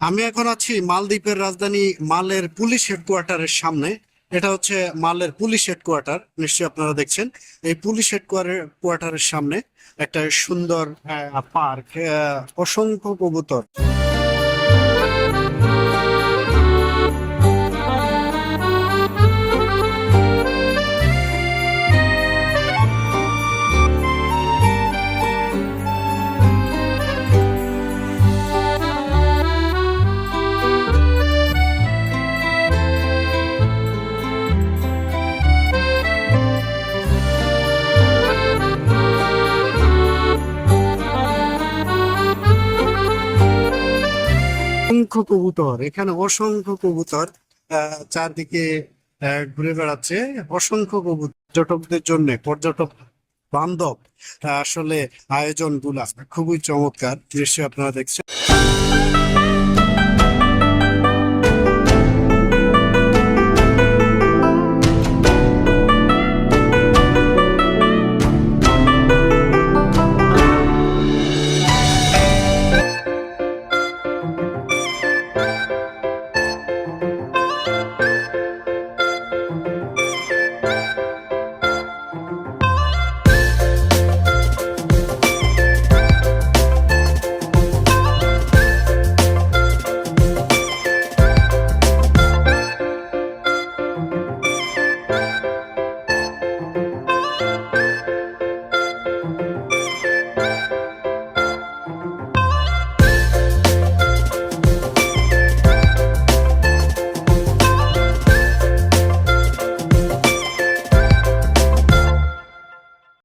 আমি এখন আছি মালদ্বীপের রাজধানী মালের পুলিশ হেডকোয়ার্টারের সামনে। এটা হচ্ছে মালের পুলিশ হেডকোয়ার্টার, নিশ্চয়ই আপনারা দেখছেন। এই পুলিশ হেডকোয়ার্টার কোয়ার্টারের সামনে একটা সুন্দর পার্ক অসংখ্য কবুতর। অসংখ্য কবুতর। এখানে অসংখ্য কবুতর চারদিকে ঘুরে বেড়াচ্ছে। অসংখ্য পর্যটকদের জন্য, পর্যটক বান্ধব আসলে আয়োজনগুলা খুবই চমৎকার। দৃশ্য আপনারা দেখছেন।